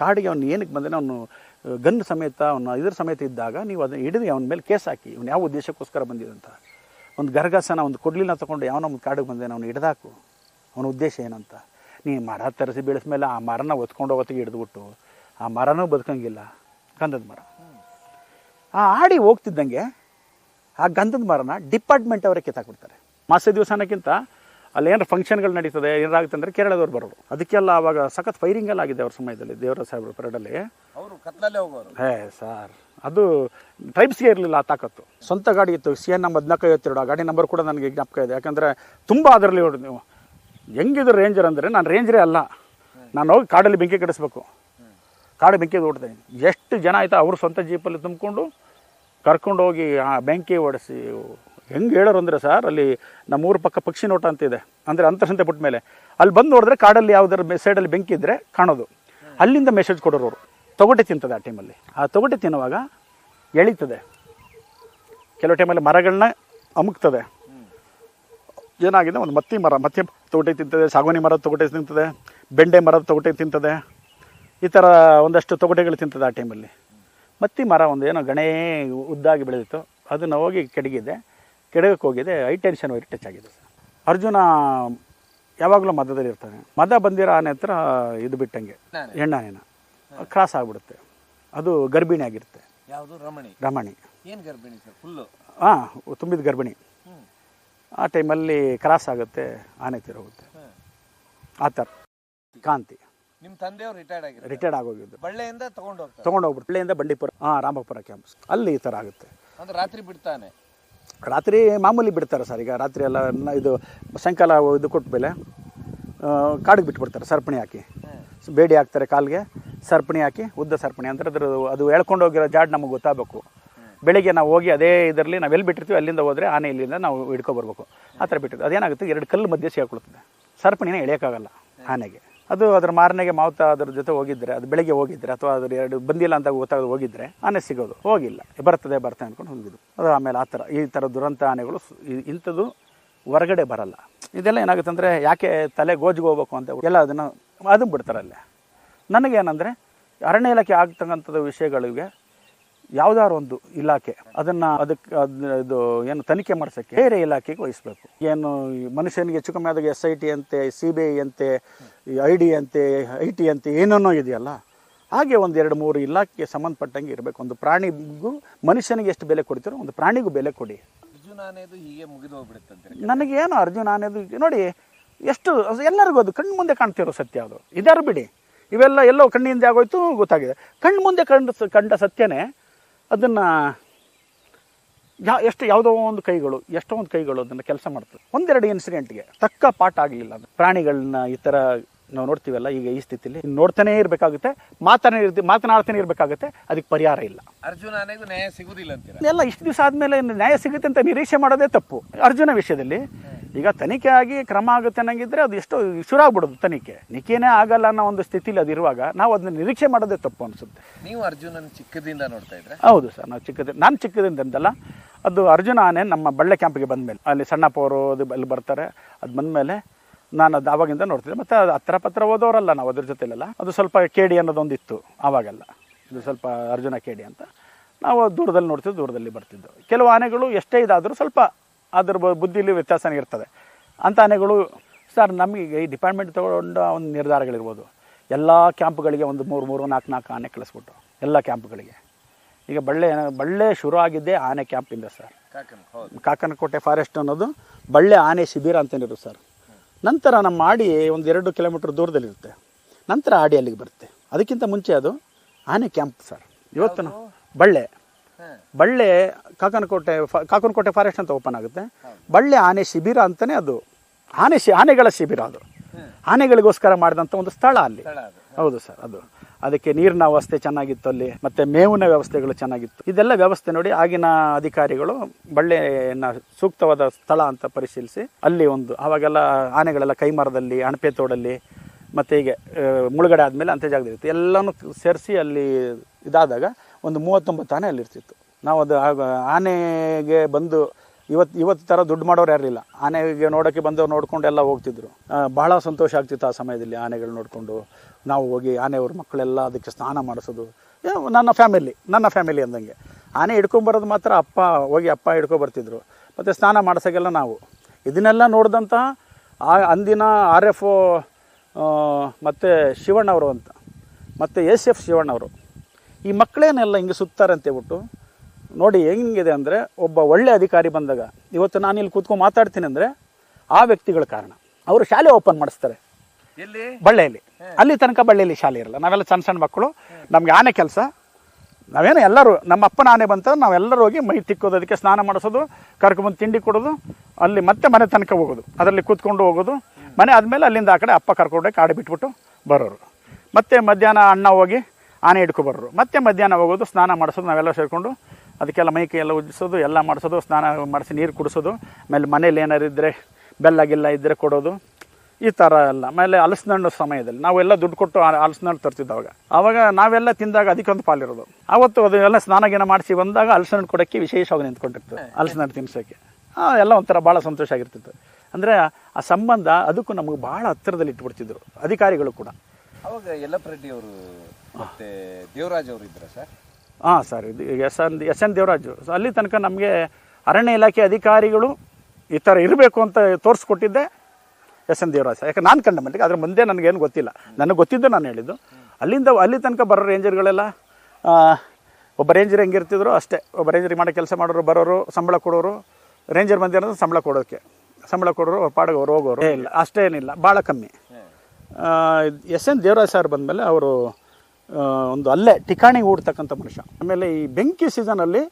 ಕಾಡಿಗೆ ಅವನು ಏನಕ್ಕೆ ಬಂದರೆ ಅವನು ಗನ್ ಸಮೇತ, ಅವನು ಇದ್ರ ಸಮೇತ ಇದ್ದಾಗ ನೀವು ಅದನ್ನು ಹಿಡಿದು ಅವನ ಮೇಲೆ ಕೇಸ್ ಹಾಕಿ, ಇವನು ಯಾವ ಉದ್ದೇಶಕ್ಕೋಸ್ಕರ ಬಂದಿದಂತ ಒಂದು ಗರ್ಗಸನ, ಒಂದು ಕೊಡ್ಲಿನ ತಗೊಂಡು ಯಾವನ ಒಂದು ಕಾಡಿಗೆ ಬಂದೆ ಅವನು ಹಿಡ್ದಾಕು. ಅವನ ಉದ್ದೇಶ ಏನಂತ ನೀ ಮರ ತರಿಸಿ ಬೆಳೆಸ್ಮೇಲೆ ಆ ಮರನ ಒತ್ಕೊಂಡು ಹೋಗೋತ್ತಿಗೆ ಹಿಡಿದ್ಬಿಟ್ಟು, ಆ ಮರನೂ ಬದುಕಂಗಿಲ್ಲ, ಗಂಧದ ಮರ. ಆ ಆಡಿ ಹೋಗ್ತಿದ್ದಂಗೆ ಆ ಗಂಧದ ಮರನ ಡಿಪಾರ್ಟ್ಮೆಂಟ್ ಅವರೇ ಕಿತ್ತಾಕ್ಬಿಡ್ತಾರೆ. ಮಾಸ ದಿವಸನಕ್ಕಿಂತ ಅಲ್ಲಿ ಏನಾರ ಫಂಕ್ಷನ್ಗಳು ನಡೀತದೆ ಏನಾಗುತ್ತೆ ಅಂದರೆ ಕೇರಳದವ್ರು ಬರೋರು. ಅದಕ್ಕೆಲ್ಲ ಅವಾಗ ಸಖತ್ ಫೈರಿಂಗ್ ಎಲ್ಲ ಆಗಿದೆ ಅವ್ರ ಸಮಯದಲ್ಲಿ ದೇವರ ಸಾಹೇಬ್ರ ಪರೇಡಲ್ಲಿ ಅವರು ಕತ್ಲಲ್ಲೇ ಹೋಗೋರು. Hey sir. ಅದು ಟ್ರೈಬ್ಸ್ಗೆ ಇರಲಿಲ್ಲ ಆ ತಾಕತ್ತು. ಸ್ವಂತ ಗಾಡಿ ಇತ್ತು ಸಿ ಎನ್ ನಮ್ಮ ಹದಿನಾಲ್ಕು ಐವತ್ತೆರಡು ಆ ಗಾಡಿ ನಂಬರ್ ಕೂಡ ನನಗೆ ಜ್ಞಾಪಕ ಇದೆ. ಯಾಕಂದರೆ ತುಂಬ ಅದರಲ್ಲಿ ಹೊಡೆದು ನೀವು. ಹೆಂಗಿದ್ರು ರೇಂಜರ್ ಅಂದರೆ ನಾನು ರೇಂಜರೇ ಅಲ್ಲ. ನಾನು ಹೋಗಿ ಕಾಡಲ್ಲಿ ಬೆಂಕಿ ಕಟ್ಟಿಸ್ಬೇಕು. ಕಾಡು ಬೆಂಕಿ ಓಡ್ದೆ ಎಷ್ಟು ಜನ ಆಯ್ತಾ ಅವರು ಸ್ವಂತ ಜೀಪಲ್ಲಿ ತುಂಬಿಕೊಂಡು ಕರ್ಕೊಂಡು ಹೋಗಿ ಆ ಬೆಂಕಿ ಓಡಿಸಿ ಹೆಂಗೆ ಹೇಳೋರು ಅಂದರೆ ಸರ್, ಅಲ್ಲಿ ನಮ್ಮ ನಮ್ಮೂರ ಪಕ್ಕ ಪಕ್ಷಿ ನೋಟ ಅಂತ ಇದೆ. ಅಂದರೆ ಅಂತರ್ಸಂತೆ ಬಿಟ್ಟ ಮೇಲೆ. ಅಲ್ಲಿ ಬಂದು ನೋಡಿದ್ರೆ ಕಾಡಲ್ಲಿ ಯಾವುದಾದ್ರು ಸೈಡಲ್ಲಿ ಬೆಂಕಿ ಇದ್ದರೆ ಕಾಣೋದು. ಅಲ್ಲಿಂದ ಮೆಸೇಜ್ ಕೊಡೋರು ಅವರು. ತೊಗಟೆ ತಿಂತದೆ ಆ ಟೈಮಲ್ಲಿ ಆ ತೊಗಟೆ ತಿನ್ನುವಾಗ ಎಳೀತದೆ. ಕೆಲವು ಟೈಮಲ್ಲಿ ಮರಗಳನ್ನ ಅಮುಕ್ತದೆ. ಏನಾಗಿದೆ? ಒಂದು ಮತ್ತಿ ಮರ, ಮತ್ತೆ ತೊಗಟೆ ತಿಂತದೆ ಸಾಗುವಾನಿ ಮರದ ತೊಗಟೆ ತಿಂತದೆ, ಬೆಂಡೆ ಮರದ ತೊಗಟೆ ತಿಂತದೆ. ಈ ಥರ ಒಂದಷ್ಟು ತೊಗಟೆಗಳು ತಿಂತದೆ ಆ ಟೈಮಲ್ಲಿ ಮತ್ತಿ ಮರ ಒಂದು ಏನೋ ಗಣೇ ಉದ್ದಾಗಿ ಬೆಳೆದಿತ್ತು. ಅದನ್ನು ಹೋಗಿ ಕೆಡಗಿದೆ. ಕೆಡಗಕ್ಕೆ ಹೋಗಿದೆ ಹೈ ಟೆನ್ಷನ್ ವೈರ್ ಟಚ್ ಆಗಿದೆ ಸರ್. ಅರ್ಜುನ ಯಾವಾಗಲೂ ಮದದಲ್ಲಿ ಇರ್ತಾನೆ. ಮದ ಬಂದಿರೋ ಆನೆ ಹತ್ರ ಇದು ಬಿಟ್ಟಂಗೆ ಎಣ್ಣೆನ ಕ್ರಾಸ್ ಆಗಿಬಿಡುತ್ತೆ. ಅದು ಗರ್ಭಿಣಿ ಆಗಿರುತ್ತೆ. ಯಾವುದು? ರಮಣಿ. ರಮಣಿ. ಏನ್ ಗರ್ಭಿಣಿ ಸರ್? ಫುಲ್ಲು ಹಾಂ ತುಂಬಿದ ಗರ್ಭಿಣಿ. ಆ ಟೈಮಲ್ಲಿ ಕ್ರಾಸ್ ಆಗುತ್ತೆ ಆನೆ ತಿರೋಗುತ್ತೆ ಹೋಗುತ್ತೆ. ಆ ಥರ. ಕಾಂತಿ. ನಿಮ್ಮ ತಂದೆಯವರು ರಿಟೈರ್ಡ್ ಆಗಿ ರಿಟೈರ್ಡ್ ಆಗೋಗಿದ್ದು. ಬಳ್ಳೆಯಿಂದ ತಗೊಂಡು ತೊಗೊಂಡೋಗ್ಬಿಟ್ಟು ಬಳ್ಳೆಯಿಂದ ಬಂಡೀಪುರ ಹಾಂ ರಾಮಪುರ ಕ್ಯಾಂಪಸ್ ಅಲ್ಲಿ ಈ ಥರ ಆಗುತ್ತೆ. ಅಂದ್ರೆ ರಾತ್ರಿ ಬಿಡ್ತಾನೆ. ರಾತ್ರಿ ಮಾಮೂಲಿ ಬಿಡ್ತಾರೆ ಸರ್. ಈಗ ರಾತ್ರಿ ಎಲ್ಲ ಇದು ಸಾಯಂಕಾಲ ಇದು ಕೊಟ್ಟ ಮೇಲೆ ಕಾಡಿಗೆ ಬಿಟ್ಬಿಡ್ತಾರೆ ಸರ್ಪಣಿ ಹಾಕಿ. ಬೇಡಿ ಹಾಕ್ತಾರೆ ಕಾಲಿಗೆ ಸರ್ಪಣಿ ಹಾಕಿ ಉದ್ದ ಸರ್ಪಣಿ. ಅಂದರೆ ಅದ್ರ ಅದು ಎಳ್ಕೊಂಡು ಹೋಗಿರೋ ಜಾಡ್ ನಮಗೆ ಗೊತ್ತಾಗಬೇಕು. ಬೆಳಿಗ್ಗೆ ನಾವು ಹೋಗಿ ಅದೇ ಇದರಲ್ಲಿ ನಾವು ಎಲ್ಲಿ ಬಿಟ್ಟಿರ್ತೀವಿ ಅಲ್ಲಿಂದ ಹೋದರೆ ಆನೆ ಇಲ್ಲಿಂದ ನಾವು ಹಿಡ್ಕೊಬರ್ಬೇಕು. ಆ ಥರ ಬಿಟ್ಟಿರ್ತೀವಿ. ಅದೇನಾಗುತ್ತೆ? ಎರಡು ಕಲ್ಲು ಮಧ್ಯೆ ಸೇರ್ಕೊಳ್ತದೆ ಸರ್ಪಣಿನ ಎಳೆಯೋಕ್ಕಾಗಲ್ಲ ಆನೆಗೆ. ಅದು ಅದ್ರ ಮಾರನೆಗೆ ಮಾವುತ ಅದ್ರ ಜೊತೆ ಹೋಗಿದ್ರೆ, ಅದು ಬೆಳಿಗ್ಗೆ ಹೋಗಿದ್ರೆ ಅಥವಾ ಅದ್ರ ಎರಡು ಬಂದಿಲ್ಲ ಅಂತ ಗೊತ್ತಾಗ ಹೋಗಿದ್ರೆ ಆನೆ ಸಿಗೋದು, ಹೋಗಿಲ್ಲ. ಬರ್ತದೆ ಬರ್ತದೆ ಅಂದ್ಕೊಂಡು ಹೋಗಿದ್ದು ಅದು ಆಮೇಲೆ ಆ ಥರ, ಈ ಥರ ದುರಂತ ಆನೆಗಳು ಇಂಥದ್ದು ಹೊರಗಡೆ ಬರಲ್ಲ. ಇದೆಲ್ಲ ಏನಾಗುತ್ತೆ ಅಂದರೆ ಯಾಕೆ ತಲೆ ಗೋಜಿಗೆ ಹೋಗ್ಬೇಕು ಅಂತ ಎಲ್ಲ ಅದನ್ನು ಅದನ್ನು ಬಿಡ್ತಾರೆ ನನಗೇನಂದರೆ ಅರಣ್ಯ ಇಲಾಖೆ ಆಗ್ತಕ್ಕಂಥದ್ದು ವಿಷಯಗಳಿಗೆ ಯಾವ್ದಾದ್ರು ಒಂದು ಇಲಾಖೆ ಅದನ್ನ ಅದಕ್ಕೆ ಇದು ಏನು ತನಿಖೆ ಮಾಡಿಸಕ್ಕೆ ಬೇರೆ ಇಲಾಖೆಗೆ ವಹಿಸ್ಬೇಕು. ಏನು ಮನುಷ್ಯನಿಗೆ ಹೆಚ್ಚು ಕಮ್ಮಿ ಆದಾಗ ಎಸ್ ಐ ಟಿ ಅಂತೆ ಸಿ ಬಿ ಐ ಅಂತೆ ಐ ಡಿ ಅಂತೆ ಐ ಟಿ ಅಂತೆ ಏನೇನೋ ಇದೆಯಲ್ಲ ಹಾಗೆ ಒಂದು ಎರಡು ಮೂರು ಇಲಾಖೆಗೆ ಸಂಬಂಧಪಟ್ಟಂಗೆ ಇರಬೇಕು. ಒಂದು ಪ್ರಾಣಿಗೂ ಮನುಷ್ಯನಿಗೆ ಎಷ್ಟು ಬೆಲೆ ಕೊಡ್ತೀರೋ ಒಂದು ಪ್ರಾಣಿಗೂ ಬೆಲೆ ಕೊಡಿ. ಅರ್ಜುನ ಅನ್ನೋದು ಹೀಗೆ ಮುಗಿದು ಹೋಗ್ಬಿಡುತ್ತಂತೆ ನನಗೇನು ಅರ್ಜುನ ಅನ್ನೋದು ನೋಡಿ ಎಷ್ಟು ಎಲ್ಲರಿಗೂ ಅದು ಕಣ್ಣು ಮುಂದೆ ಕಾಣ್ತಿರೋ ಸತ್ಯ ಅದು. ಇದಾರು ಬಿಡಿ. ಇವೆಲ್ಲ ಎಲ್ಲೋ ಕಣ್ಣಿಂದ ಆಗೋಯ್ತು ಗೊತ್ತಾಗಿದೆ. ಕಣ್ಣು ಮುಂದೆ ಕಂಡ ಕಂಡ ಸತ್ಯನೇ ಅದನ್ನು ಯಾ, ಎಷ್ಟು ಯಾವುದೋ ಒಂದು ಕೈಗಳು, ಎಷ್ಟೋ ಒಂದು ಕೈಗಳು ಅದನ್ನು ಕೆಲಸ ಮಾಡ್ತದೆ. ಒಂದೆರಡು ಇನ್ಸಿಡೆಂಟ್ಗೆ ತಕ್ಕ ಪಾಠ ಆಗಲಿಲ್ಲ ಪ್ರಾಣಿಗಳನ್ನ ಈ ಥರ ನಾವು ನೋಡ್ತೀವಲ್ಲ ಈಗ ಈ ಸ್ಥಿತಿಲಿ. ನೋಡ್ತಾನೆ ಇರಬೇಕಾಗುತ್ತೆ ಮಾತನೇ ಇರ್ತಿ ಮಾತನಾಡ್ತಾನೆ ಇರಬೇಕಾಗುತ್ತೆ ಅದಕ್ಕೆ ಪರಿಹಾರ ಇಲ್ಲ. ಅರ್ಜುನ ಅನ್ನೋದು ನ್ಯಾಯ ಸಿಗುದಿಲ್ಲ ಅಂತೀರ? ಎಲ್ಲ ಇಷ್ಟು ದಿವಸ ಆದಮೇಲೆ ನ್ಯಾಯ ಸಿಗುತ್ತೆ ಅಂತ ನಿರೀಕ್ಷೆ ಮಾಡೋದೇ ತಪ್ಪು. ಅರ್ಜುನ ವಿಷಯದಲ್ಲಿ ಈಗ ತನಿಖೆ ಆಗಿ ಕ್ರಮ ಆಗುತ್ತೆ ಅನ್ನಂಗಿದ್ರೆ ಅದು ಎಷ್ಟೋ ಶುರು ಆಗ್ಬಿಡೋದು ತನಿಖೆ. ನಿಖೇನೇ ಆಗಲ್ಲ ಅನ್ನೋ ಒಂದು ಸ್ಥಿತಿಲಿ ಅದಿರುವಾಗ ನಾವು ಅದನ್ನ ನಿರೀಕ್ಷೆ ಮಾಡೋದೇ ತಪ್ಪು ಅನಿಸುತ್ತೆ. ನೀವು ಅರ್ಜುನನ ಚಿಕ್ಕದಿಂದ ನೋಡ್ತಾ ಇದ್ರೆ ಹೌದು ಸರ್ ನಾವು ಚಿಕ್ಕದ ನಾನು ಚಿಕ್ಕದಿಂದ ಅಂತಲ್ಲ ಅದು ಅರ್ಜುನ ಆನೆ ನಮ್ಮ ಬಳ್ಳೆ ಕ್ಯಾಂಪಿಗೆ ಬಂದಮೇಲೆ ಅಲ್ಲಿ ಸಣ್ಣಪ್ಪವರು ಅದು ಅಲ್ಲಿ ಬರ್ತಾರೆ ಅದು ಬಂದಮೇಲೆ ನಾನು ಅದು ಆವಾಗಿಂದ ನೋಡ್ತಿದ್ದೆ. ಮತ್ತು ಅದು ಹತ್ರ ಪತ್ರ ಓದೋರಲ್ಲ ನಾವು ಅದ್ರ ಜೊತೆಲೆಲ್ಲ. ಅದು ಸ್ವಲ್ಪ ಕೇಡಿ ಅನ್ನೋದೊಂದು ಇತ್ತು ಆವಾಗೆಲ್ಲ ಇದು ಸ್ವಲ್ಪ ಅರ್ಜುನ ಕೇಡಿ ಅಂತ. ನಾವು ದೂರದಲ್ಲಿ ನೋಡ್ತಿದ್ದು ದೂರದಲ್ಲಿ ಬರ್ತಿದ್ದು. ಕೆಲವು ಆನೆಗಳು ಎಷ್ಟೇ ಇದಾದರೂ ಸ್ವಲ್ಪ ಅದ್ರ ಬುದ್ಧಿಲಿ ವ್ಯತ್ಯಾಸನೇ ಇರ್ತದೆ. ಅಂಥ ಆನೆಗಳು ಸರ್ ನಮಗೆ ಈ ಡಿಪಾರ್ಟ್ಮೆಂಟ್ ತೊಗೊಂಡ ಒಂದು ನಿರ್ಧಾರಗಳಿರ್ಬೋದು. ಎಲ್ಲ ಕ್ಯಾಂಪ್ಗಳಿಗೆ ಒಂದು ಮೂರು ಮೂರು ನಾಲ್ಕು ನಾಲ್ಕು ಆನೆ ಕಳಿಸ್ಬಿಟ್ಟು ಎಲ್ಲ ಕ್ಯಾಂಪ್ಗಳಿಗೆ. ಈಗ ಬಳ್ಳೆ ಬಳ್ಳೆ ಶುರು ಆಗಿದ್ದೇ ಆನೆ ಕ್ಯಾಂಪಿಂದ ಸರ್. ಕಾಕನಕೋಟೆ. ಫಾರೆಸ್ಟ್ ಅನ್ನೋದು ಬಳ್ಳೆ ಆನೆ ಶಿಬಿರ ಅಂತೇನಿರು ಸರ್. ನಂತರ ನಮ್ಮ ಆಡಿ ಒಂದು ಎರಡು ಕಿಲೋಮೀಟ್ರ್ ದೂರದಲ್ಲಿರುತ್ತೆ. ನಂತರ ಆಡಿ ಅಲ್ಲಿಗೆ ಬರುತ್ತೆ. ಅದಕ್ಕಿಂತ ಮುಂಚೆ ಅದು ಆನೆ ಕ್ಯಾಂಪ್ ಸರ್. ಇವತ್ತು ಬಳ್ಳೆ. ಬಳ್ಳೆ ಕಾಕನಕೋಟೆ ಕಾಕನಕೋಟೆ ಫಾರೆಸ್ಟ್ ಅಂತ ಓಪನ್ ಆಗುತ್ತೆ. ಬಳ್ಳೆ ಆನೆ ಶಿಬಿರ ಅಂತಲೇ ಅದು. ಆನೆ ಶಿ ಆನೆಗಳ ಶಿಬಿರ ಅದು. ಆನೆಗಳಿಗೋಸ್ಕರ ಮಾಡಿದಂಥ ಒಂದು ಸ್ಥಳ ಅಲ್ಲಿ. ಹೌದು ಸರ್ ಅದು. ಅದಕ್ಕೆ ನೀರಿನ ವ್ಯವಸ್ಥೆ ಚೆನ್ನಾಗಿತ್ತು ಅಲ್ಲಿ, ಮತ್ತೆ ಮೇವಿನ ವ್ಯವಸ್ಥೆಗಳು ಚೆನ್ನಾಗಿತ್ತು. ಇದೆಲ್ಲ ವ್ಯವಸ್ಥೆ ನೋಡಿ ಆಗಿನ ಅಧಿಕಾರಿಗಳು ಬಳ್ಳೆಯನ್ನ ಸೂಕ್ತವಾದ ಸ್ಥಳ ಅಂತ ಪರಿಶೀಲಿಸಿ ಅಲ್ಲಿ ಒಂದು ಆವಾಗೆಲ್ಲ ಆನೆಗಳೆಲ್ಲ ಕೈಮರದಲ್ಲಿ, ಅಣಪೆ ತೋಡಲ್ಲಿ, ಮತ್ತೆ ಹೀಗೆ ಮುಳುಗಡೆ ಆದಮೇಲೆ ಜಾಗ ಇರ್ತಿತ್ತು. ಎಲ್ಲನೂ ಸೇರಿಸಿ ಅಲ್ಲಿ ಇದಾದಾಗ ಒಂದು ಮೂವತ್ತೊಂಬತ್ತು ಆನೆ ಅಲ್ಲಿರ್ತಿತ್ತು ನಾವು ಅದು ಆನೆಗೆ ಬಂದು ಇವತ್ತು ಇವತ್ತು ಥರ ದುಡ್ಡು ಮಾಡೋರು ಯಾರಿಲ್ಲ ಆನೆಗೆ ನೋಡೋಕ್ಕೆ ಬಂದವ್ರು ನೋಡ್ಕೊಂಡು ಎಲ್ಲ ಹೋಗ್ತಿದ್ರು. ಬಹಳ ಸಂತೋಷ ಆಗ್ತಿತ್ತು ಆ ಸಮಯದಲ್ಲಿ ಆನೆಗಳು ನೋಡಿಕೊಂಡು. ನಾವು ಹೋಗಿ ಆನೆಯವ್ರ ಮಕ್ಕಳೆಲ್ಲ ಅದಕ್ಕೆ ಸ್ನಾನ ಮಾಡಿಸೋದು. ನನ್ನ ಫ್ಯಾಮಿಲಿ ನನ್ನ ಫ್ಯಾಮಿಲಿ ಅಂದಂಗೆ. ಆನೆ ಹಿಡ್ಕೊಂಬರೋದು ಮಾತ್ರ ಅಪ್ಪ ಹೋಗಿ ಅಪ್ಪ ಹಿಡ್ಕೊಬರ್ತಿದ್ರು ಮತ್ತು ಸ್ನಾನ ಮಾಡಿಸೋಕ್ಕೆಲ್ಲ ನಾವು. ಇದನ್ನೆಲ್ಲ ನೋಡಿದಂಥ ಆ ಅಂದಿನ ಆರ್ ಎಫ್ ಮತ್ತು ಶಿವಣ್ಣವರು ಅಂತ. ಮತ್ತು ಎಸ್ ಎಫ್ ಶಿವಣ್ಣವರು. ಈ ಮಕ್ಕಳೇನೆಲ್ಲ ಹಿಂಗೆ ಸುತ್ತಾರೆ ಅಂತೇಳ್ಬಿಟ್ಟು ನೋಡಿ ಹೆಂಗಿದೆ ಅಂದರೆ ಒಬ್ಬ ಒಳ್ಳೆ ಅಧಿಕಾರಿ ಬಂದಾಗ ಇವತ್ತು ನಾನು ಇಲ್ಲಿ ಕೂತ್ಕೊಂಡು ಮಾತಾಡ್ತೀನಿ ಅಂದರೆ ಆ ವ್ಯಕ್ತಿಗಳ ಕಾರಣ. ಅವರು ಶಾಲೆ ಓಪನ್ ಮಾಡಿಸ್ತಾರೆ. ಬಳ್ಳಿಯಲ್ಲಿ ಅಲ್ಲಿ ತನಕ ಬಳ್ಳಿಯಲ್ಲಿ ಶಾಲೆ ಇರಲ್ಲ. ನಾವೆಲ್ಲ ಸಣ್ಣ ಸಣ್ಣ ಮಕ್ಕಳು. ನಮ್ಗೆ ಆನೆ ಕೆಲಸ. ನಾವೇನು ಎಲ್ಲರೂ ನಮ್ಮ ಅಪ್ಪನ ಆನೆ ಬಂತ, ನಾವೆಲ್ಲರೂ ಹೋಗಿ ಮೈ ತಿಕ್ಕೋದು, ಅದಕ್ಕೆ ಸ್ನಾನ ಮಾಡಿಸೋದು ಕರ್ಕೊಂಬಂದು ತಿಂಡಿ ಕೊಡೋದು, ಅಲ್ಲಿ ಮತ್ತೆ ಮನೆ ತನಕ ಹೋಗೋದು. ಅದರಲ್ಲಿ ಕೂತ್ಕೊಂಡು ಹೋಗೋದು. ಮನೆ ಆದಮೇಲೆ ಅಲ್ಲಿಂದ ಆ ಕಡೆ ಅಪ್ಪ ಕರ್ಕೊಂಡೋಗಿ ಕಾಡು ಬಿಟ್ಬಿಟ್ಟು ಬರೋರು. ಮತ್ತೆ ಮಧ್ಯಾಹ್ನ ಅಣ್ಣ ಹೋಗಿ ಆನೆ ಹಿಡ್ಕೊ ಬರೋರು. ಮತ್ತೆ ಮಧ್ಯಾಹ್ನ ಹೋಗೋದು, ಸ್ನಾನ ಮಾಡಿಸೋದು, ನಾವೆಲ್ಲ ಸೇರಿಕೊಂಡು ಅದಕ್ಕೆಲ್ಲ ಮೈ ಕೈ ಎಲ್ಲ ಉಜ್ಜಿಸೋದು, ಎಲ್ಲ ಮಾಡಿಸೋದು, ಸ್ನಾನ ಮಾಡಿಸಿ ನೀರು ಕುಡಿಸೋದು, ಆಮೇಲೆ ಮನೇಲಿ ಏನಾರು ಇದ್ದರೆ ಬೆಲ್ಲ ಗಿಲ್ಲ ಇದ್ದರೆ ಕೊಡೋದು. ಈ ಥರ ಎಲ್ಲ. ಆಮೇಲೆ ಹಲಸಿನಣ್ಣು ಸಮಯದಲ್ಲಿ. ನಾವೆಲ್ಲ ದುಡ್ಡು ಕೊಟ್ಟು ಆ- ಹಲಸಿನಣ್ಣು ತರ್ತಿದ್ದ ಅವಾಗ. ಆವಾಗ ನಾವೆಲ್ಲ ತಿಂದಾಗ ಅದಕ್ಕೊಂದು ಪಾಲಿರೋದು. ಆವತ್ತು ಅದೆಲ್ಲ ಸ್ನಾನ ಗಿನ ಮಾಡಿಸಿ ಬಂದಾಗ ಹಲಸಿನಣ್ಣು ಕೊಡೋಕ್ಕೆ ವಿಶೇಷವಾಗಿ ನಿಂತ್ಕೊಂಡಿರ್ತದೆ ಹಲಸಿನಣ್ಣು ತಿನ್ಸೋಕ್ಕೆ. ಎಲ್ಲ ಒಂಥರ ಭಾಳ ಸಂತೋಷ ಆಗಿರ್ತಿತ್ತು. ಅಂದರೆ ಆ ಸಂಬಂಧ ಅದಕ್ಕೂ ನಮಗೆ ಭಾಳ ಹತ್ತಿರದಲ್ಲಿ ಇಟ್ಬಿಡ್ತಿದ್ರು ಅಧಿಕಾರಿಗಳು ಕೂಡ. ಅವಾಗ ಯಲ್ಲಪ್ಪ ಅವರು ಮತ್ತೆ ದೇವರಾಜ್ ಅವರು ಇದ್ರ ಸರ್? ಹಾಂ ಸರ್. ಇದು S N S N Devaraju. So ಅಲ್ಲಿ ತನಕ ನಮಗೆ ಅರಣ್ಯ ಇಲಾಖೆ ಅಧಿಕಾರಿಗಳು ಈ ಥರ ಇರಬೇಕು ಅಂತ ತೋರಿಸ್ಕೊಟ್ಟಿದ್ದೆ. S N Devaraj. ಯಾಕೆ ನಾನು ಕಂಡ ಮಟ್ಟಿಗೆ ಅದ್ರ ಮುಂದೆ ನನಗೇನು ಗೊತ್ತಿಲ್ಲ. ನನಗೆ ಗೊತ್ತಿದ್ದು ನಾನು ಹೇಳಿದ್ದು. ಅಲ್ಲಿಂದ ಅಲ್ಲಿ ತನಕ ಬರೋ ರೇಂಜರ್ಗಳೆಲ್ಲ ಒಬ್ಬ ರೇಂಜರ್ ಹೆಂಗಿರ್ತಿದ್ರು ಅಷ್ಟೇ. ಒಬ್ಬ ರೇಂಜರ್ ಮಾಡೋ ಕೆಲಸ ಮಾಡೋರು ಬರೋರು ಸಂಬಳ ಕೊಡೋರು ರೇಂಜರ್ ಬಂದಿರೋದು ಅನ್ನೋದು ಸಂಬಳ ಕೊಡೋಕ್ಕೆ ಸಂಬಳ ಕೊಡೋರು ಪಾಡಗೋರು ಪಾಡಿಗೆ ಅವ್ರು ಹೋಗೋರು. ಇಲ್ಲ. ಅಷ್ಟೇ ಏನಿಲ್ಲ. ಭಾಳ ಕಮ್ಮಿ. ಎಸ್ ಎನ್ ದೇವರಾಜ್ ಸರ್ ಬಂದಮೇಲೆ ಅವರು ಒಂದು ಅಲ್ಲೇ ಠಿಕಾಣಿ ಹೂಡ್ತಕ್ಕಂಥ ಮನುಷ್ಯ. ಆಮೇಲೆ ಈ ಬೆಂಕಿ ಸೀಸನಲ್ಲಿ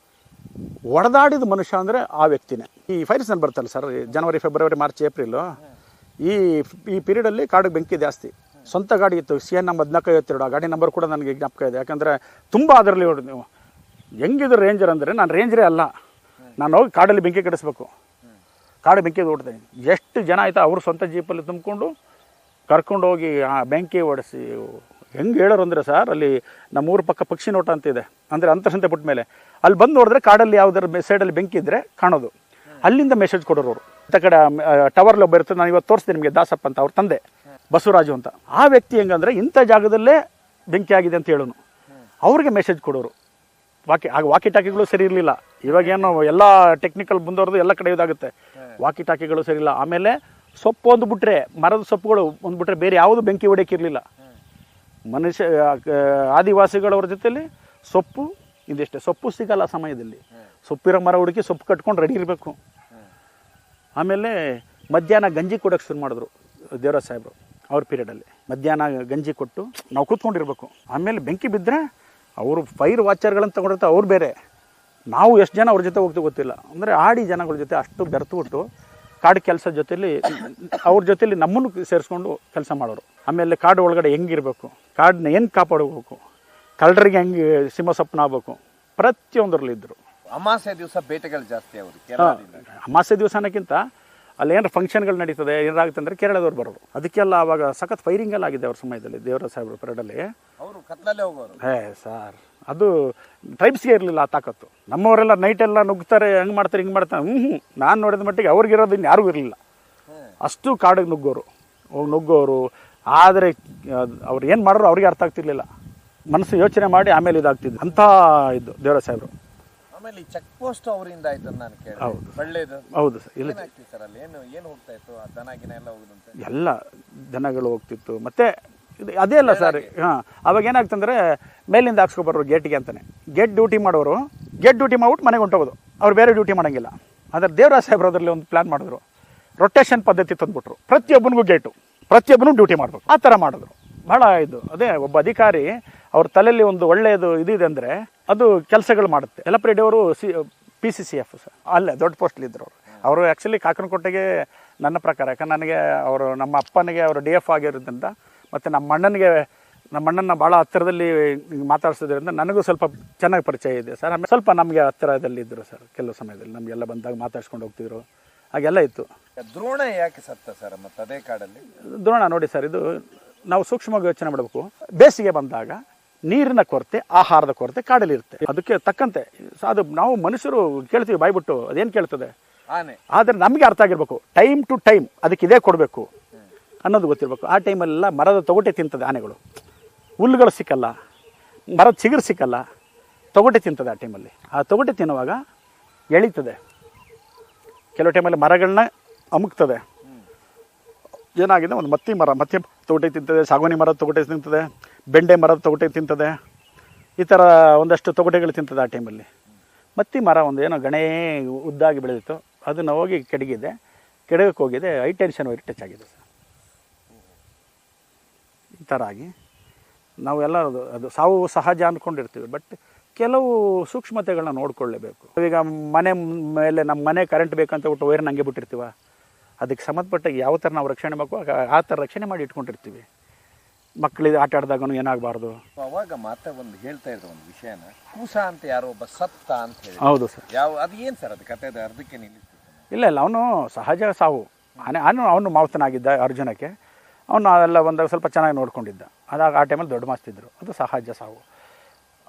ಒಡೆದಾಡಿದ ಮನುಷ್ಯ ಅಂದರೆ ಆ ವ್ಯಕ್ತಿನೇ. ಈ ಫೈರ್ ಸೀಸನ್ ಬರ್ತಲ್ಲ sir January February March April ಈ ಈ ಪೀರಿಯಡಲ್ಲಿ ಕಾಡಿಗೆ ಬೆಂಕಿ ಜಾಸ್ತಿ. ಸ್ವಂತ ಗಾಡಿ ಇತ್ತು ಸಿ ಎನ್ ನಮ್ಮ ಹದಿನಾಲ್ಕು ಐವತ್ತೆರಡು, ಆ ಗಾಡಿ ನಂಬರ್ ಕೂಡ ನನಗೆ ಜ್ಞಾಪಕ ಇದೆ. ಯಾಕಂದರೆ ತುಂಬ ಅದರಲ್ಲಿ ಹೊಡೆದು ನೀವು, ಹೆಂಗಿದ್ರು ರೇಂಜರ್ ಅಂದರೆ ನಾನು ರೇಂಜರೇ ಅಲ್ಲ. ನಾನು ಹೋಗಿ ಕಾಡಲ್ಲಿ ಬೆಂಕಿ ಕೆಡಿಸ್ಬೇಕು ಕಾಡು ಬೆಂಕಿ ಓಡ್ತೀನಿ ಎಷ್ಟು ಜನ ಆಯ್ತಾ ಅವರು ಸ್ವಂತ ಜೀಪಲ್ಲಿ ತುಂಬಿಕೊಂಡು ಕರ್ಕೊಂಡು ಹೋಗಿ ಆ ಬೆಂಕಿ ಓಡಿಸಿ, ಹೆಂಗೆ ಹೇಳೋರು ಅಂದರೆ ಸರ್ ಅಲ್ಲಿ ನಮ್ಮ ಊರು ಪಕ್ಕ ಪಕ್ಷಿ ನೋಟ ಅಂತ ಇದೆ. ಅಂದರೆ ಅಂತರ್ಸಂತೆ ಬಿಟ್ಟ ಮೇಲೆ. ಅಲ್ಲಿ ಬಂದು ನೋಡಿದ್ರೆ ಕಾಡಲ್ಲಿ ಯಾವುದಾದ್ರು ಸೈಡಲ್ಲಿ ಬೆಂಕಿ ಇದ್ದರೆ ಕಾಣೋದು. ಅಲ್ಲಿಂದ ಮೆಸೇಜ್ ಕೊಡೋರು ಅವರು. ಇಂಥ ಕಡೆ ಟವರ್ಲಿ ಒಬ್ಬ ಇರ್ತದೆ ನಾನು ಇವತ್ತು ತೋರಿಸ್ತೀನಿ ನಿಮಗೆ ದಾಸಪ್ಪ ಅಂತ ಅವ್ರ ತಂದೆ ಬಸವರಾಜು ಅಂತ. ಆ ವ್ಯಕ್ತಿ ಹೆಂಗಂದ್ರೆ ಇಂಥ ಜಾಗದಲ್ಲೇ ಬೆಂಕಿ ಆಗಿದೆ ಅಂತ ಹೇಳೋನು. ಅವ್ರಿಗೆ ಮೆಸೇಜ್ ಕೊಡೋರು. ವಾಕಿ ಆಗ ವಾಕಿ ಟಾಕಿಗಳು ಸರಿ ಇರಲಿಲ್ಲ. ಇವಾಗೇನು ಎಲ್ಲ ಟೆಕ್ನಿಕಲ್ ಮುಂದುವರೆದು ಎಲ್ಲ ಕಡೆ ಇದಾಗುತ್ತೆ. ವಾಕಿ ಟಾಕಿಗಳು ಸರಿ ಇಲ್ಲ. ಆಮೇಲೆ ಸೊಪ್ಪು ಒಂದು ಬಿಟ್ರೆ ಮರದ ಸೊಪ್ಪುಗಳು ಒಂದು ಬಿಟ್ರೆ ಬೇರೆ ಯಾವುದು ಬೆಂಕಿ ಹೊಡೆಯೋಕ್ಕಿರಲಿಲ್ಲ ಮನುಷ್ಯ ಆ, ಆದಿವಾಸಿಗಳವ್ರ ಜೊತೆಲಿ ಸೊಪ್ಪು ಇದಿಷ್ಟೇ. ಸೊಪ್ಪು ಸಿಗಲ್ಲ ಆ ಸಮಯದಲ್ಲಿ. ಸೊಪ್ಪಿರೋ ಮರ ಹುಡುಕಿ ಸೊಪ್ಪು ಕಟ್ಕೊಂಡು ರೆಡಿ ಇರಬೇಕು. ಆಮೇಲೆ ಮಧ್ಯಾಹ್ನ ಗಂಜಿ ಕೊಡೋಕೆ ಶುರು ಮಾಡಿದ್ರು ದೇವರಾಜ್ ಸಾಹೇಬರು ಅವ್ರ ಪೀರಿಯಡಲ್ಲಿ ಮಧ್ಯಾಹ್ನ ಗಂಜಿ ಕೊಟ್ಟು ನಾವು ಕೂತ್ಕೊಂಡಿರ್ಬೇಕು. ಆಮೇಲೆ ಬೆಂಕಿ ಬಿದ್ದರೆ ಅವರು ಫೈರ್ ವಾಚರ್ಗಳನ್ನು ತಗೊಂಡಿರ್ತಾರೆ, ಅವ್ರು ಬೇರೆ. ನಾವು ಎಷ್ಟು ಜನ ಅವ್ರ ಜೊತೆ ಹೋಗ್ತೀವಿ ಗೊತ್ತಿಲ್ಲ. ಅಂದರೆ ಆಡಿ ಜನಗಳ ಜೊತೆ ಅಷ್ಟು ಬೆರೆತುಬಿಟ್ಟು ಕಾಡು ಕೆಲಸ ಜೊತೆಲಿ ಅವ್ರ ಜೊತೆಲಿ ನಮ್ಮನ್ನು ಸೇರಿಸ್ಕೊಂಡು ಕೆಲಸ ಮಾಡೋರು. ಆಮೇಲೆ ಕಾಡು ಒಳಗಡೆ ಹೆಂಗಿರ್ಬೇಕು ಕಾಡನ್ನ ಏನು ಕಾಪಾಡಬೇಕು? ಕಳ್ಳರಿಗೆ ಹೆಂಗೆ ಸಿಂಹಸಪ್ಪನ ಆಗ್ಬೇಕು? ಪ್ರತಿಯೊಂದರಲ್ಲಿ ಇದ್ದರು ಅಮಾಸೆ ದಿವಸ ಬೇಟೆಗಳು ಜಾಸ್ತಿ ಅವರು ಕೇರಳದಿಂದ. ಅಮಾಸೆ ದಿವಸ ಅನ್ನೋಕ್ಕಿಂತ ಅಲ್ಲಿ ಏನಾರು ಫಂಕ್ಷನ್ಗಳು ನಡೀತದೆ ಏನಾಗುತ್ತೆ ಅಂದ್ರೆ ಕೇರಳದವ್ರು ಬರೋರು. ಅದಕ್ಕೆಲ್ಲ ಅವಾಗ ಸಖತ್ ಫೈರಿಂಗ್ ಎಲ್ಲ ಆಗಿದೆ ಅವ್ರ ಸಮಯದಲ್ಲಿ ದೇವರ ಸಾಹೇಬ್ರ ಪೀರಿಯಡಲ್ಲಿ ಅವರು ಕತ್ಲಲ್ಲೇ ಹೋಗೋರು. Hey sir. ಅದು ಟ್ರೈಬ್ಸ್ಗೆ ಇರಲಿಲ್ಲ ಆ ತಾಕತ್ತು. ನಮ್ಮವರೆಲ್ಲ ನೈಟ್ ಎಲ್ಲ ನುಗ್ತಾರೆ ಹಂಗೆ ಮಾಡ್ತಾರೆ ಹಿಂಗೆ ಮಾಡ್ತಾರೆ. ಹ್ಞೂ ಹ್ಞೂ ನಾನು ನೋಡಿದ ಮಟ್ಟಿಗೆ ಅವ್ರಿಗಿರೋದು ಇನ್ನು ಯಾರಿಗೂ ಇರಲಿಲ್ಲ. ಅಷ್ಟು ಕಾಡಿಗೆ ನುಗ್ಗೋರು. ಹೋಗಿ ನುಗ್ಗೋರು. ಆದರೆ ಅವ್ರು ಏನು ಮಾಡೋರು ಅವ್ರಿಗೆ ಅರ್ಥ ಆಗ್ತಿರ್ಲಿಲ್ಲ. ಮನಸ್ಸು ಯೋಚನೆ ಮಾಡಿ ಆಮೇಲೆ ಇದಾಗ್ತಿದ್ದು. ಅಂತ ಇದ್ದು ದೇವರ ಸಾಹೇಬರು. ಆಮೇಲೆ ಈ ಚೆಕ್ ಪೋಸ್ಟ್ ಅವರಿಂದ ಆಯ್ತು ನಾನು ಕೇಳಿ ಹೌದು. ಒಳ್ಳೇದು. ಹೌದು ಸರ್. ಇಲ್ಲ. ಏನಾಗ್ತಿತ್ತು ಸರ್ ಅಲ್ಲಿ? ಏನು ಏನು ಹೋಗ್ತಾ ಇತ್ತು? ಆ ಎಲ್ಲ ಹೋಗುದಂತೆ ಎಲ್ಲ ದನಗಳು ಹೋಗ್ತಿತ್ತು. ಮತ್ತೆ ಇದು ಅದೇ ಅಲ್ಲ ಸರ್. ಹಾಂ ಅವಾಗ ಏನಾಗ್ತಂದ್ರೆ ಮೇಲಿಂದ ಹಾಕ್ಸ್ಕೊಬರೋರು ಗೇಟಿಗೆ ಅಂತಾನೆ. ಗೇಟ್ ಡ್ಯೂಟಿ ಮಾಡೋರು ಗೇಟ್ ಡ್ಯೂಟಿ ಮಾಡ್ಬಿಟ್ಟು ಮನೆಗೆ ಹೊಂಟೋಗೋದು ಅವ್ರು ಬೇರೆ ಡ್ಯೂಟಿ ಮಾಡೋಂಗಿಲ್ಲ. ಆದರೆ ದೇವರಾಜ್ ಸಾಹೇಬ್ರು ಅದರಲ್ಲಿ ಒಂದು ಪ್ಲಾನ್ ಮಾಡಿದ್ರು. ರೊಟೇಷನ್ ಪದ್ಧತಿ ತಂದ್ಬಿಟ್ರು. ಪ್ರತಿಯೊಬ್ಬನಿಗೂ ಗೇಟು. ಪ್ರತಿಯೊಬ್ಬನು ಡ್ಯೂಟಿ ಮಾಡಬೇಕು. ಆ ಥರ ಮಾಡಿದ್ರು. ಭಾಳ ಇದು ಅದೇ ಒಬ್ಬ ಅಧಿಕಾರಿ ಅವ್ರ ತಲೆಯಲ್ಲಿ ಒಂದು ಒಳ್ಳೆಯದು ಇದಿದೆ ಅಂದರೆ ಅದು ಕೆಲಸಗಳು ಮಾಡುತ್ತೆ. ಯಲ್ಲಪ್ಪ ಅವರು C P C C F sir. ಅಲ್ಲೇ ದೊಡ್ಡ ಪೋಸ್ಟ್ಲಿದ್ದರು ಅವರು. ಅವರು ಆ್ಯಕ್ಚುಲಿ ಕಾಕನಕೋಟೆಗೆ ನನ್ನ ಪ್ರಕಾರ ಯಾಕಂದ್ರೆ ನನಗೆ ಅವರು ನಮ್ಮ ಅಪ್ಪನಿಗೆ ಅವರು ಡಿ ಎಫ್ ಆಗಿರೋದ್ರಿಂದ ಮತ್ತು ನಮ್ಮ ಅಣ್ಣನಿಗೆ ನಮ್ಮ ಅಣ್ಣನ ಭಾಳ ಹತ್ತಿರದಲ್ಲಿ ಮಾತಾಡ್ಸೋದ್ರಿಂದ ನನಗೂ ಸ್ವಲ್ಪ ಚೆನ್ನಾಗಿ ಪರಿಚಯ ಇದೆ ಸರ್. ಆಮೇಲೆ ಸ್ವಲ್ಪ ನಮಗೆ ಹತ್ತಿರದಲ್ಲಿ ಇದ್ದರು ಸರ್ ಕೆಲವು ಸಮಯದಲ್ಲಿ ನಮಗೆಲ್ಲ ಬಂದಾಗ ಮಾತಾಡ್ಸ್ಕೊಂಡು ಹೋಗ್ತಿದ್ರು. ಹಾಗೆಲ್ಲ ಇತ್ತು. ದ್ರೋಣ ಯಾಕೆ ಸತ್ತ ಸರ್ ಮತ್ತು ಅದೇ ಕಾಡಲ್ಲಿ? ದ್ರೋಣ ನೋಡಿ ಸರ್ ಇದು ನಾವು ಸೂಕ್ಷ್ಮವಾಗಿ ಯೋಚನೆ ಮಾಡಬೇಕು. ಬೇಸಿಗೆ ಬಂದಾಗ ನೀರಿನ ಕೊರತೆ ಆಹಾರದ ಕೊರತೆ ಕಾಡಲ್ಲಿರುತ್ತೆ. ಅದಕ್ಕೆ ತಕ್ಕಂತೆ ಅದು ನಾವು ಮನುಷ್ಯರು ಕೇಳ್ತೀವಿ ಬಾಯ್ಬಿಟ್ಟು ಅದೇನು ಕೇಳ್ತದೆ? ಆದರೆ ನಮಗೆ ಅರ್ಥ ಆಗಿರ್ಬೇಕು. ಟೈಮ್ ಟು ಟೈಮ್ ಅದಕ್ಕೆ ಇದೇ ಕೊಡಬೇಕು. ಅನ್ನೋದು ಗೊತ್ತಿರಬೇಕು. ಆ ಟೈಮಲ್ಲೆಲ್ಲ ಮರದ ತೊಗಟೆ ತಿಂತದೆ ಆನೆಗಳು. ಹುಲ್ಲುಗಳು ಸಿಕ್ಕಲ್ಲ ಮರದ ಚಿಗುರು ಸಿಕ್ಕಲ್ಲ ತೊಗಟೆ ತಿಂತದೆ ಆ ಟೈಮಲ್ಲಿ ಆ ತೊಗಟೆ ತಿನ್ನುವಾಗ ಎಳೀತದೆ. ಕೆಲವು ಟೈಮಲ್ಲಿ ಮರಗಳನ್ನ ಅಮುಕ್ತದೆ. ಏನಾಗಿದೆ? ಒಂದು ಮತ್ತಿ ಮರ, ಮತ್ತಿ ತೊಗಟೆ ತಿಂತದೆ ಸಾಗುವಾನಿ ಮರದ ತೊಗಟೆ ತಿಂತದೆ, ಬೆಂಡೆ ಮರದ ತೊಗಟೆ ತಿಂತದೆ, ಈ ಥರ ಒಂದಷ್ಟು ತೊಗಟೆಗಳು ತಿಂತದೆ ಆ ಟೈಮಲ್ಲಿ ಮತ್ತಿ ಮರ ಒಂದು ಏನೋ ಗಣೇ ಉದ್ದಾಗಿ ಬೆಳೆದಿತ್ತು. ಅದನ್ನು ಹೋಗಿ ಕೆಡಗಿದೆ. ಕೆಡಗಕ್ಕೆ ಹೋಗಿದೆ. ಹೈ ಟೆನ್ಷನ್ ವೈರ್ ಟಚ್ ಆಗಿದೆ ಸರ್. ಈ ಥರ ಆಗಿ ನಾವೆಲ್ಲ ಅದು ಅದು ಸಾವು ಸಹಜ ಅಂದ್ಕೊಂಡಿರ್ತೀವಿ ಬಟ್ ಕೆಲವು ಸೂಕ್ಷ್ಮತೆಗಳನ್ನ ನೋಡ್ಕೊಳ್ಳೇಬೇಕು. ಈಗ ಮನೆ ಮೇಲೆ ನಮ್ಮ ಮನೆ ಕರೆಂಟ್ ಬೇಕಂತ ಬಿಟ್ಟು ವೈರ್ನ ಹಂಗೆ ಬಿಟ್ಟಿರ್ತೀವ? ಅದಕ್ಕೆ ಸಂಬಂಧಪಟ್ಟ ಯಾವ ಥರ ನಾವು ರಕ್ಷಣೆ ಬೇಕು ಆ- ಥರ ರಕ್ಷಣೆ ಮಾಡಿ ಇಟ್ಕೊಂಡಿರ್ತೀವಿ. ಮಕ್ಕಳಿಗೆ ಆಟ ಆಡಿದಾಗೂ ಏನಾಗಬಾರ್ದು. ಅವಾಗ ಮಾತ್ರ ಒಂದು ಹೇಳ್ತಾ ಇದ್ರು ಒಂದು ವಿಷಯನ. ಕೂಸ ಅಂತ ಯಾರೋ ಒಬ್ಬ ಸತ್ತ ಅಂತ ಹೇಳಿ ಹೌದು ಸರ್. ಯಾವ ಅದು ಏನು ಸರ್ ಅದು ಕತೆ ಅದು ಅರ್ಧಕ್ಕೆ ಇಲ್ಲ ಇಲ್ಲ ಅವನು ಸಹಜ ಸಾವು. ಆನೆ ಅವನು ಅವನು ಮಾವತನಾಗಿದ್ದ ಅರ್ಜುನಕ್ಕೆ. ಅವನು ಅದೆಲ್ಲ ಒಂದಾಗ ಸ್ವಲ್ಪ ಚೆನ್ನಾಗಿ ನೋಡ್ಕೊಂಡಿದ್ದ. ಅದಾಗ ಆ ಟೈಮಲ್ಲಿ ದೊಡ್ಡ ಮಾಸ್ತಿದ್ರು ಅದು ಸಹಜ ಸಾವು.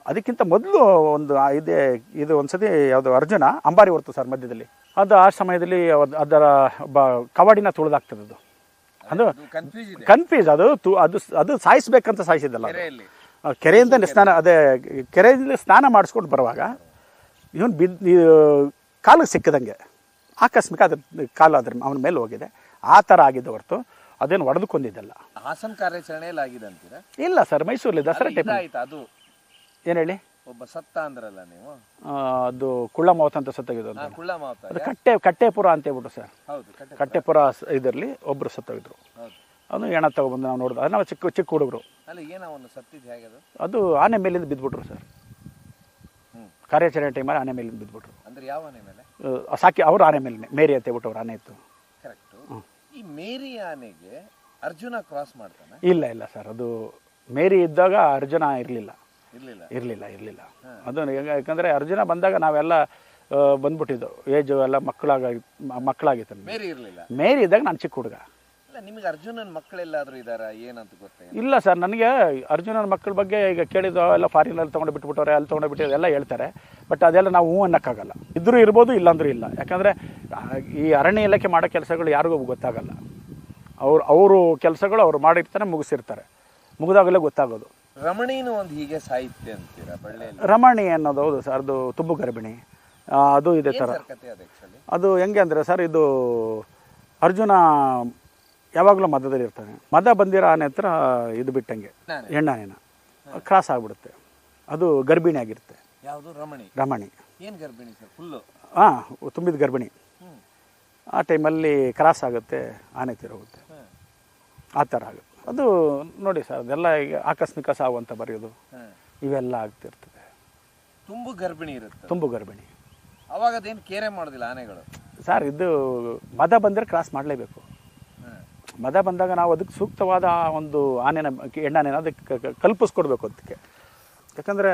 ಅದಕ್ಕಿಂತ ಮೊದಲು ಒಂದು ಇದೇ ಇದು ಒಂದ್ಸತಿ ಯಾವುದು ಅರ್ಜುನ ಅಂಬಾರಿ ಹೊರ್ತು ಸರ್ ಮಧ್ಯದಲ್ಲಿ. ಅದು ಆ ಸಮಯದಲ್ಲಿ ಅದ್- ಅದರ ಬ ಕವಾಡಿನ ತುಳಿದಾಗ್ತದೆ ಅದು. ಅದು ಕನ್ಫ್ಯೂಸ್ ಅದು ತು ಅದು ಅದು ಸಾಯಿಸ್ಬೇಕಂತ ಸಾಯಿಸಿದ್ದಲ್ಲ ಕೆರೆಯಿಂದ ಸ್ನಾನ ಅದೇ ಕೆರೆಯಿಂದ ಸ್ನಾನ ಮಾಡಿಸ್ಕೊಂಡು ಬರುವಾಗ ಇವನು ಬಿದ್ದು ಕಾಲಿಗೆ ಸಿಕ್ಕದಂಗೆ ಆಕಸ್ಮಿಕ ಅದ್ರ ಕಾಲು ಅದ್ರ ಅವನ ಮೇಲೆ ಹೋಗಿದೆ. ಆ ಥರ ಆಗಿದ್ದ ಹೊರತು ಅದೇನು ಒಡೆದು ಕೊಂದಿದ್ದಲ್ಲ ಹಾಸನ ಕಾರ್ಯಾಚರಣೆಯಲ್ಲಿ ಆಗಿದೆ ಅಂತೀರಾ? ಇಲ್ಲ ಸರ್ ಮೈಸೂರಲ್ಲಿ ದಸರಾ ಟೈಪ್ ಏನು ಹೇಳಿ? ಒಬ್ಬ ಸತ್ತ ಅಂದ್ರಲ್ಲ ನೀವು? ಅದು ಕುಳ್ಳ ಮಾವತ್ ಅಂತ ಸತ್ತೋಗಿದ್ದು ಅಂತ ಕುಳ್ಳ ಮಾವತ ಅದು ಕಟ್ಟೆ ಕಟ್ಟೆಪುರ ಅಂತ ಹೇಳ್ಬಿಟ್ಟು ಸರ್. ಹೌದು ಕಟ್ಟೆ ಕಟ್ಟೆಪುರ ಇದರಲ್ಲಿ ಒಬ್ಬರು ಸತ್ತೋಗಿದ್ರು. ಅದು ಎಣ ತಗೊಬಂದು ನಾವು ನೋಡಿದ ಅದು ನಾವು ಚಿಕ್ಕ ಚಿಕ್ಕ ಹುಡುಗರು. ಅಲ್ಲ ಏನೋ ಒಂದು ಸತ್ತಿದ್ದು ಹೇಗೆ ಅದು? ಆನೆ ಮೇಲಿಂದ ಬಿದ್ದುಬಿಟ್ರು ಸರ್. ಕಾರ್ಯಾಚರಣೆ ಟೈಮಲ್ಲಿ ಆನೆ ಮೇಲಿಂದ ಬಿದ್ದುಬಿಟ್ರು ಅಂದ್ರೆ ಯಾವ ಆನೆ ಮೇಲೆ? ಸಾಕಿ ಅವ್ರ ಆನೆ ಮೇಲೆ ಮೇರಿ ಅಂತ ಹೇಳ್ಬಿಟ್ಟು ಅವ್ರ ಆನೆ ಇತ್ತು. ಕರೆಕ್ಟ್ ಈ ಮೇರಿ ಆನೆಗೆ ಅರ್ಜುನ ಕ್ರಾಸ್ ಮಾಡ್ತಾನೆ? ಇಲ್ಲ ಇಲ್ಲ ಸರ್. ಅದು ಮೇರಿ ಇದ್ದಾಗ ಅರ್ಜುನ ಇರಲಿಲ್ಲ. ಇರ್ಲಿಲ್ಲ? ಇರಲಿಲ್ಲ ಇರಲಿಲ್ಲ. ಅದು ಯಾಕಂದರೆ ಯಾಕಂದ್ರೆ ಅರ್ಜುನ ಬಂದಾಗ ನಾವೆಲ್ಲ ಬಂದ್ಬಿಟ್ಟಿದ್ದು. ಏಜು ಎಲ್ಲ ಮಕ್ಕಳಾಗ ಮಕ್ಕಳಾಗಿತ್ತು ಮೇರಿ ಇರಲಿಲ್ಲ? ಮೇರಿ ಇದ್ದಾಗ ನಾನು ಚಿಕ್ಕ ಹುಡುಗ. ನಿಮಗೆ ಅರ್ಜುನನ್ ಮಕ್ಕಳೆಲ್ಲಾದರೂ ಇದ್ದಾರೆ ಏನಂತ ಗೊತ್ತಾ ಇಲ್ಲ ಸರ್ ನನಗೆ ಅರ್ಜುನನ ಮಕ್ಕಳ ಬಗ್ಗೆ ಈಗ ಕೇಳಿದ್ದು ಎಲ್ಲ ಫಾರಿನಲ್ಲಿ ತೊಗೊಂಡು ಬಿಟ್ಬಿಟ್ಟವ್ರೆ ಅಲ್ಲಿ ತೊಗೊಂಡು ಬಿಟ್ಟಿದ್ದು ಎಲ್ಲ ಹೇಳ್ತಾರೆ. ಬಟ್ ಅದೆಲ್ಲ ನಾವು ಹ್ಞೂ ಅನ್ನೋಕ್ಕಾಗಲ್ಲ. ಇದ್ರೂ ಇರ್ಬೋದು ಇಲ್ಲಾಂದ್ರೂ ಇಲ್ಲ. ಯಾಕಂದರೆ ಈ ಅರಣ್ಯ ಇಲಾಖೆ ಮಾಡೋ ಕೆಲಸಗಳು ಯಾರಿಗೂ ಗೊತ್ತಾಗಲ್ಲ. ಅವ್ರು ಅವರು ಕೆಲಸಗಳು ಅವ್ರು ಮಾಡಿರ್ತಾರೆ ಮುಗಿಸಿರ್ತಾರೆ. ಮುಗಿದಾಗಲೇ ಗೊತ್ತಾಗೋದು. ರಮಣೀನು ಒಂದು ಹೀಗೆ ಸಾಹಿತ್ಯ ಅಂತೀರಾ ಬಳ್ಳಿಯಲ್ಲಿ? ರಮಣಿ ಅನ್ನೋದು ಹೌದು ಸರ್ ಅದು ತುಂಬು ಗರ್ಭಿಣಿ. ಆ, ಅದು ಇದೆ ಥರ ಸರ್ ಕತೆ ಅದು ಹೆಂಗೆ ಅಂದರೆ ಸರ್ ಇದು ಅರ್ಜುನ ಯಾವಾಗಲೂ ಮದದಲ್ಲಿ ಇರ್ತಾನೆ. ಮದ ಬಂದಿರೋ ಆನೆ ಹತ್ರ ಇದು ಬಿಟ್ಟಂಗೆ ನಾನೇ. ಹೆಣ್ಣಾನೆನ. ಕ್ರಾಸ್ ಆಗಿಬಿಡುತ್ತೆ. ಅದು ಗರ್ಭಿಣಿ ಆಗಿರುತ್ತೆ. ಯಾವುದು? ರಮಣಿ? ರಮಣಿ. ಏನು ಗರ್ಭಿಣಿ ಸರ್? ಫುಲ್ಲು ಹಾಂ ತುಂಬಿದ ಗರ್ಭಿಣಿ. ಆ ಟೈಮಲ್ಲಿ ಕ್ರಾಸ್ ಆಗುತ್ತೆ ಆನೆ ತಿರೋಗುತ್ತೆ. ಆ ಥರ ಆಗುತ್ತೆ. ಅದು ನೋಡಿ ಸರ್ ಅದೆಲ್ಲ ಈಗ ಆಕಸ್ಮಿಕ ಸಾವು ಅಂತ ಬರೆಯೋದು. ಇವೆಲ್ಲ ಆಗ್ತಿರ್ತದೆ. ತುಂಬು ಗರ್ಭಿಣಿ ಇರುತ್ತೆ. ತುಂಬು ಗರ್ಭಿಣಿ. ಅವಾಗ ಅದೇನು ಕೇರೆ ಮಾಡೋದಿಲ್ಲ ಆನೆಗಳು? ಸರ್ ಇದು ಮದ ಬಂದರೆ ಕ್ರಾಸ್ ಮಾಡಲೇಬೇಕು. ಮದ ಬಂದಾಗ ನಾವು ಅದಕ್ಕೆ ಸೂಕ್ತವಾದ ಒಂದು ಆನೆನ ಎಣ್ಣಾನೆನ ಅದಕ್ಕೆ ಕಲ್ಪಿಸ್ಕೊಡ್ಬೇಕು ಅದಕ್ಕೆ. ಯಾಕಂದರೆ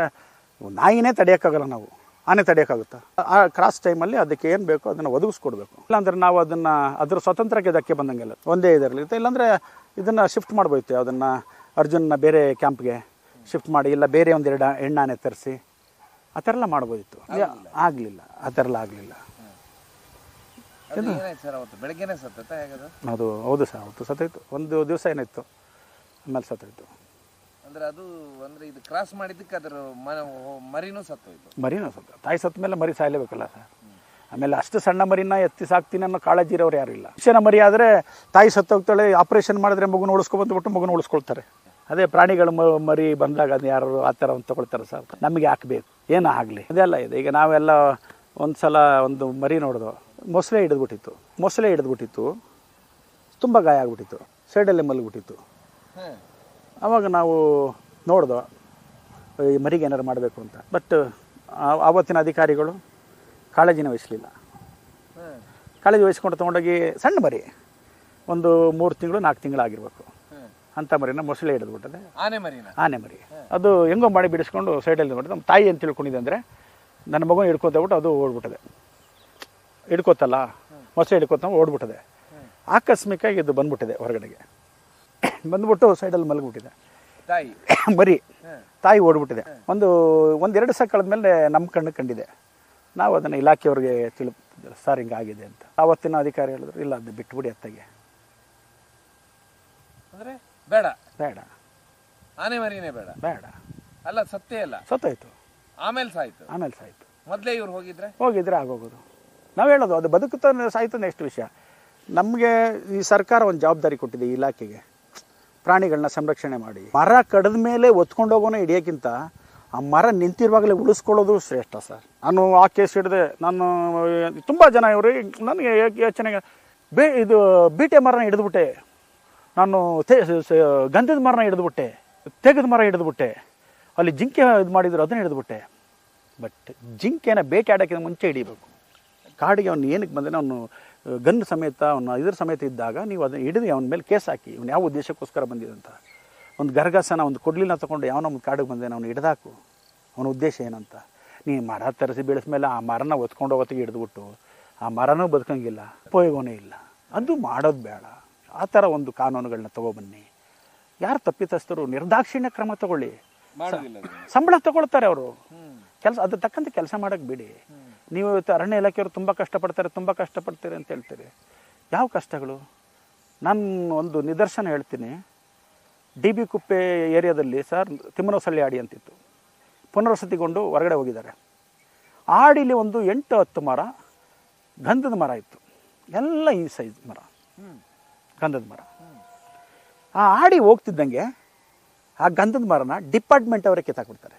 ನಾಯಿನೇ ತಡೆಯೋಕ್ಕಾಗಲ್ಲ ನಾವು. ಆನೆ ತಡೆಯೋಕ್ಕಾಗುತ್ತಾ? ಆ ಕ್ರಾಸ್ ಟೈಮಲ್ಲಿ ಅದಕ್ಕೆ ಏನು ಬೇಕೋ ಅದನ್ನು ಒದಗಿಸ್ಕೊಡ್ಬೇಕು. ಇಲ್ಲಾಂದ್ರೆ ನಾವು ಅದನ್ನು ಅದರ ಸ್ವತಂತ್ರಕ್ಕೆ ಧಕ್ಕೆ ಬಂದಂಗೆಲ್ಲ ಒಂದೇ ಇದರಲ್ಲಿರುತ್ತೆ ಇಲ್ಲಾಂದರೆ ಇದನ್ನು ಶಿಫ್ಟ್ ಮಾಡ್ಬೋಯ್ತು ಅದನ್ನು ಅರ್ಜುನ್ನ ಬೇರೆ ಕ್ಯಾಂಪ್ಗೆ ಶಿಫ್ಟ್ ಮಾಡಿ ಇಲ್ಲ ಬೇರೆ ಒಂದೆರಡು ಎಣ್ಣಾನೆ ತರಿಸಿ ಆ ಥರ ಎಲ್ಲ ಮಾಡ್ಬೋದಿತ್ತು. ಆಗಲಿಲ್ಲ. ಆ ಥರ ಎಲ್ಲ ಆಗಲಿಲ್ಲ. ಅದು ಏನಾಯ್ತು ಸರ್ ಅವತ್ತು? ಬೆಳಗ್ಗೆನೆ ಸತ್ತತ್ತ ಹೇಗದು? ಅದು ಹೌದು ಸರ್ ಅವತ್ತು ಸತ್ತೋಯ್ತು ಒಂದು ದಿವಸ ಏನಿತ್ತು? ಆಮೇಲೆ ಸತ್ತೋಯ್ತು. ಅಂದ್ರೆ ಅದು ಅಂದ್ರೆ ಇದು ಕ್ರಾಸ್ ಮಾಡಿದ್ದಕ್ಕೆ ಅದರ ಮರಿನೂ ಸತ್ತೋಯ್ತು. ಮರಿನೂ ಸತ್ತ ತಾಯಿ ಸತ್ತ ಮೇಲೆ ಮರಿ ಸಾಯಲೇಬೇಕಲ್ಲ ಸರ್? ಆಮೇಲೆ ಅಷ್ಟು ಸಣ್ಣ ಮರಿನ ಎತ್ತಿ ಸಾಕ್ತೀನಿ ಅನ್ನೋ ಕಾಳಜಿ ಇರೋರು ಯಾರು ಇಲ್ಲ. ಶಿಕ್ಷಣ ಮರಿ ಆದರೆ ತಾಯಿ ಸತ್ತೋಗ್ತಾಳೆ ಆಪರೇಷನ್ ಮಾಡಿದ್ರೆ ಮಗುನ ಉಳಿಸ್ಕೊಬಂದ್ಬಿಟ್ಟು ಮಗುನ ಉಳಿಸ್ಕೊಳ್ತಾರೆ ಅದೇ ಪ್ರಾಣಿಗಳು ಮರಿ ಬಂದಾಗ ಅದು ಯಾರು ಆ ಥರ ಒಂದು ತೊಗೊಳ್ತಾರೆ ಸರ್ ನಮಗೆ ಹಾಕ್ಬೇಕು. ಏನೂ ಆಗಲಿ. ಅದೆಲ್ಲ ಇದೆ. ಈಗ ನಾವೆಲ್ಲ ಒಂದು ಸಲ ಒಂದು ಮರಿ ನೋಡಿದ್ವು ಮೊಸಳೆ ಹಿಡಿದ್ಬಿಟ್ಟಿತ್ತು. ಮೊಸಳೆ ಹಿಡಿದ್ಬಿಟ್ಟಿತ್ತು. ತುಂಬ ಗಾಯ ಆಗ್ಬಿಟ್ಟಿತ್ತು. ಸೈಡಲ್ಲಿ ಮಲಗಿಬಿಟ್ಟಿತ್ತು. ಆವಾಗ ನಾವು ನೋಡ್ದೋ, ಈ ಮರಿಗೆ ಏನಾರು ಮಾಡಬೇಕು ಅಂತ. ಬಟ್ ಆವತ್ತಿನ ಅಧಿಕಾರಿಗಳು ಕಾಳಜಿನ ವಹಿಸಲಿಲ್ಲ. ಕಾಳಜಿ ವಹಿಸ್ಕೊಂಡು ತೊಗೊಂಡೋಗಿ ಸಣ್ಣ ಮರಿ ಒಂದು ಮೂರು ತಿಂಗಳು ನಾಲ್ಕು ತಿಂಗಳು ಆಗಿರ್ಬೇಕು. ಹ್ಮ್ ಅಂಥ ಮರಿನ ಮೊಸಳೆ ಹಿಡಿದ್ಬಿಟ್ಟದೆ ಆನೆ ಮರಿ ಆನೆ ಮರಿ. ಅದು ಹೆಂಗೋ ಮಾಡಿ ಬಿಡಿಸ್ಕೊಂಡು ಸೈಡಲ್ಲಿ ಬಿಟ್ಟು ನಮ್ಮ ತಾಯಿ ಅಂತ ತಿಳ್ಕೊಂಡಿದೆ ಅಂದರೆ ನನ್ನ ಮಗುನ ಹಿಡ್ಕೊತಬಿಟ್ಟು ಅದು ಓಡ್ಬಿಟ್ಟದೆ. ಹಿಡ್ಕೋತಲ್ಲ ಮೊಸಳೆ ಹಿಡ್ಕೊತ ಓಡ್ಬಿಟ್ಟದೆ. ಆಕಸ್ಮಿಕವಾಗಿ ಇದು ಬಂದ್ಬಿಟ್ಟಿದೆ ಹೊರಗಡೆಗೆ. ಬಂದ್ಬಿಟ್ಟು ಸೈಡಲ್ಲಿ ಮಲಗಿಬಿಟ್ಟಿದೆ. ತಾಯಿ? ಮರಿ ತಾಯಿ ಓಡ್ಬಿಟ್ಟಿದೆ. ಒಂದು ಒಂದೆರಡು ಸಹ ಕಳೆದ ಮೇಲೆ ನಮ್ಮ ಕಣ್ಣು ಕಂಡಿದೆ. ನಾವು ಅದನ್ನು ಇಲಾಖೆಯವ್ರಿಗೆ ತಿಳಿ ಸರ್ ಹಿಂಗಾಗಿದೆ ಅಂತ. ಆವತ್ತಿನ ಅಧಿಕಾರಿ ಹೇಳಿದ್ರು ಇಲ್ಲ ಅದು ಬಿಟ್ಬಿಡಿ ಅತ್ತಗೆ. ಅಂದ್ರೆ ಬೇಡ? ಬೇಡ. ಆನೆ ಮರಿನೇ ಬೇಡ? ಬೇಡ. ಅಲ್ಲ ಸತ್ತೇ ಅಲ್ಲ? ಸತ್ತೋಯ್ತು. ಆಮೇಲೆ ಸಾಯ್ತು? ಆಮೇಲೆ ಸಾಯ್ತು. ಮೊದಲೇ ಇವ್ರು ಹೋಗಿದ್ರೆ? ಹೋಗಿದ್ರೆ ಆಗೋಗೋದು. ನಾವು ಹೇಳೋದು ಅದು ಬದುಕುತ್ತಾನೆ ಸಾಯ್ತು ನೆಕ್ಸ್ಟ್ ವಿಷಯ. ನಮಗೆ ಈ ಸರ್ಕಾರ ಒಂದು ಜವಾಬ್ದಾರಿ ಕೊಟ್ಟಿದೆ ಈ ಇಲಾಖೆಗೆ. ಪ್ರಾಣಿಗಳನ್ನ ಸಂರಕ್ಷಣೆ ಮಾಡಿ. ಮರ ಕಡಿದ ಮೇಲೆ ಒತ್ಕೊಂಡೋಗೋನೇ ಹಿಡಿಯೋಕ್ಕಿಂತ ಆ ಮರ ನಿಂತಿರುವಾಗಲೇ ಉಳಿಸ್ಕೊಳ್ಳೋದು ಶ್ರೇಷ್ಠ ಸರ್. ನಾನು ಆ ಕೇಸ್ ಹಿಡಿದೆ ನಾನು ತುಂಬ ಜನ ಇವರು ನನಗೆ ಯೋಚನೆಗೆ, ಬೇ, ಇದು, ಬೀಟೆ ಮರನ ಹಿಡಿದ್ಬಿಟ್ಟೆ. ನಾನು ತೇ ಗಂಧದ ಮರನ ಹಿಡಿದ್ಬಿಟ್ಟೆ, ತೆಗೆದ ಮರ ಹಿಡಿದ್ಬಿಟ್ಟೆ. ಅಲ್ಲಿ ಜಿಂಕೆ ಇದು ಮಾಡಿದ್ರು, ಅದನ್ನು ಹಿಡಿದ್ಬಿಟ್ಟೆ. ಬಟ್ ಜಿಂಕೆನ ಬೇಟೆ ಆಡೋಕ್ಕಿಂತ ಮುಂಚೆ ಹಿಡಿಬೇಕು. ಕಾಡಿಗೆ ಅವನು ಏನಕ್ಕೆ ಬಂದರೆ ಅವನು ಗನ್ ಸಮೇತ, ಅವನು ಇದ್ರ ಸಮೇತ ಇದ್ದಾಗ ನೀವು ಅದನ್ನು ಹಿಡಿದು ಅವನ ಮೇಲೆ ಕೇಸ್ ಹಾಕಿ, ಇವನು ಯಾವ ಉದ್ದೇಶಕ್ಕೋಸ್ಕರ ಬಂದಿದ್ದಂತ ಒಂದು ಗರ್ಗಸನ ಒಂದು ಕೊಡ್ಲಿನ ತಗೊಂಡು ಯಾವನೋ ಒಂದು ಕಾಡಿಗೆ ಬಂದೆ ಅವನು ಹಿಡ್ದಾಕು. ಅವನ ಉದ್ದೇಶ ಏನಂತ? ನೀ ಮರ ತರಿಸಿ ಬೆಳೆಸ್ಮೇಲೆ ಆ ಮರನ ಒತ್ಕೊಂಡು ಹೋಗೋತ್ತಿಗೆ ಹಿಡಿದ್ಬಿಟ್ಟು ಆ ಮರನೂ ಬದುಕಂಗಿಲ್ಲ ಉಪಯೋಗವೇ ಇಲ್ಲ. ಅದು ಮಾಡೋದು ಬೇಡ. ಆ ಥರ ಒಂದು ಕಾನೂನುಗಳನ್ನ ತೊಗೊಬನ್ನಿ. ಯಾರು ತಪ್ಪಿತಸ್ಥರು ನಿರ್ದಾಕ್ಷಿಣ್ಯ ಕ್ರಮ ತಗೊಳ್ಳಿ. ಸಂಬಳ ತಗೊಳ್ತಾರೆ ಅವರು. ಕೆಲಸ ಅದ್ರ ತಕ್ಕಂತೆ ಕೆಲಸ ಮಾಡೋಕ್ಕೆ ಬಿಡಿ. ನೀವು ಇವತ್ತು ಅರಣ್ಯ ಇಲಾಖೆಯವರು ತುಂಬ ಕಷ್ಟಪಡ್ತಾರೆ ತುಂಬ ಕಷ್ಟಪಡ್ತಾರೆ ಅಂತ ಹೇಳ್ತೀರಿ. ಯಾವ ಕಷ್ಟಗಳು? ನಾನು ಒಂದು ನಿದರ್ಶನ ಹೇಳ್ತೀನಿ. ಡಿ ಬಿ ಕುಪ್ಪೆ ಏರಿಯಾದಲ್ಲಿ ಸರ್ ತಿಮ್ಮನಸಳ್ಳಿ ಆಡಿ ಅಂತಿತ್ತು. ಪುನರ್ವಸತಿಗೊಂಡು ಹೊರಗಡೆ ಹೋಗಿದ್ದಾರೆ. ಆಡಿಲಿ ಒಂದು ಎಂಟು ಹತ್ತು ಮರ ಗಂಧದ ಮರ ಇತ್ತು. ಎಲ್ಲ ಈ ಸೈಜ್ ಮರ. ಗಂಧದ ಮರ. ಆ ಆಡಿ ಹೋಗ್ತಿದ್ದಂಗೆ ಆ ಗಂಧದ ಮರನ ಡಿಪಾರ್ಟ್ಮೆಂಟ್ ಅವರೇ ಕಿತ್ತಾಕ್ಬಿಡ್ತಾರೆ.